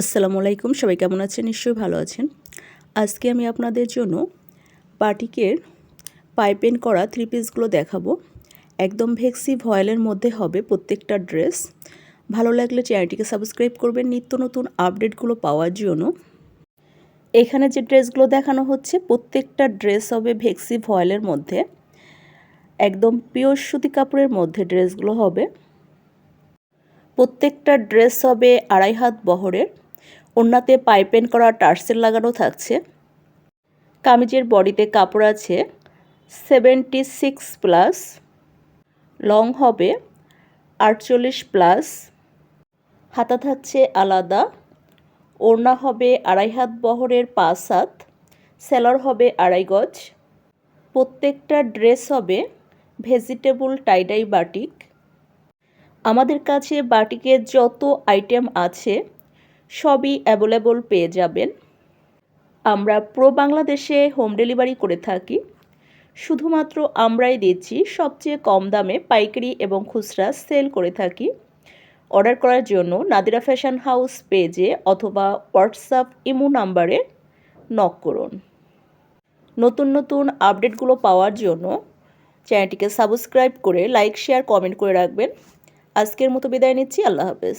আসসালামু আলাইকুম, সবাই কেমন আছেন? নিশ্চয়ই ভালো আছেন। আজকে আমি আপনাদের জন্য বাটিকের পাইপেন করা থ্রি পিসগুলো দেখাবো। একদম ভেক্সি ভয়েলের মধ্যে হবে প্রত্যেকটা ড্রেস। ভালো লাগলে চ্যানেলটিকে সাবস্ক্রাইব করবেন, নিত্য নতুন আপডেটগুলো পাওয়ার জন্য। এখানে যে ড্রেসগুলো দেখানো হচ্ছে, প্রত্যেকটা ড্রেস হবে ভেক্সি ভয়েলের মধ্যে। একদম পিওর সুতি কাপড়ের মধ্যে ড্রেসগুলো হবে। প্রত্যেকটা ড্রেস হবে আড়াই হাত বহরের। ওনাতে পাইপেন করা টার্সেল লাগানো থাকছে। কামিজের বডিতে কাপড় আছে। Seventy six plus. লং হবে আটচল্লিশ প্লাস। হাতা থাকছে আলাদা। ওড়না হবে আড়াই হাত বহরের পাঁচ হাত। সেলর হবে আড়াই গজ। প্রত্যেকটা ড্রেস হবে ভেজিটেবল টাইডাই বাটিক। আমাদের কাছে বাটিকের যত আইটেম আছে সবই অ্যাভেলেবল পেয়ে যাবেন। আমরা প্রো বাংলাদেশে হোম ডেলিভারি করে থাকি। শুধুমাত্র আমরাই দিচ্ছি, সবচেয়ে কম দামে পাইকারি এবং খুচরা সেল করে থাকি। অর্ডার করার জন্য নাদিরা ফ্যাশন হাউস পেজে অথবা হোয়াটসঅ্যাপ ইমো নাম্বারে নক করুন। নতুন নতুন আপডেটগুলো পাওয়ার জন্য চ্যানেলটিকে সাবস্ক্রাইব করে লাইক শেয়ার কমেন্ট করে রাখবেন। আজকের মতো বিদায় নিচ্ছি, আল্লাহ হাফেজ।